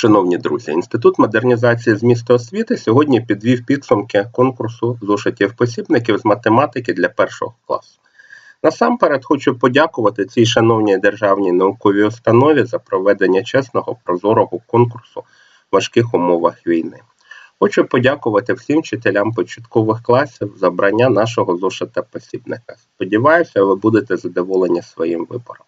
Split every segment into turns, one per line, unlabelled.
Шановні друзі, Інститут модернізації змісту освіти сьогодні підвів підсумки конкурсу зошитів посібників з математики для першого класу. Насамперед хочу подякувати цій шановній державній науковій установі за проведення чесного прозорого конкурсу в важких умовах війни. Хочу подякувати всім вчителям початкових класів за обрання нашого зошита посібника. Сподіваюся, ви будете задоволені своїм вибором.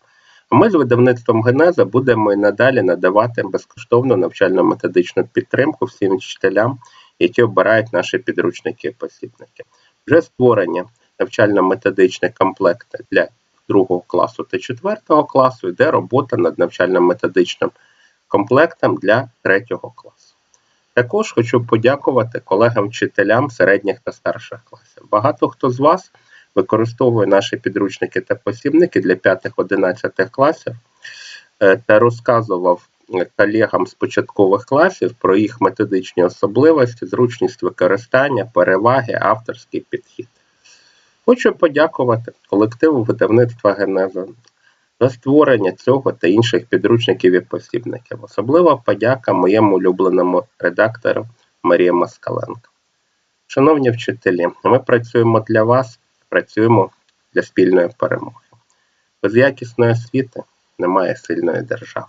Ми з видавництвом Генеза будемо і надалі надавати безкоштовну навчально-методичну підтримку всім вчителям, які обирають наші підручники і посібники. Вже створені навчально-методичні комплекти для другого класу та четвертого класу, йде робота над навчально-методичним комплектом для третього класу. Також хочу подякувати колегам-вчителям середніх та старших класів. Багато хто з вас використовує наші підручники та посібники для 5-11 класів е, та розказував е, колегам з початкових класів про їх методичні особливості, зручність використання, переваги, авторський підхід. Хочу подякувати колективу видавництва Генеза за створення цього та інших підручників і посібників. Особлива подяка моєму улюбленому редактору Марії Москаленко. Шановні вчителі, ми працюємо для вас, працюємо для спільної перемоги. Без якісної освіти немає сильної держави.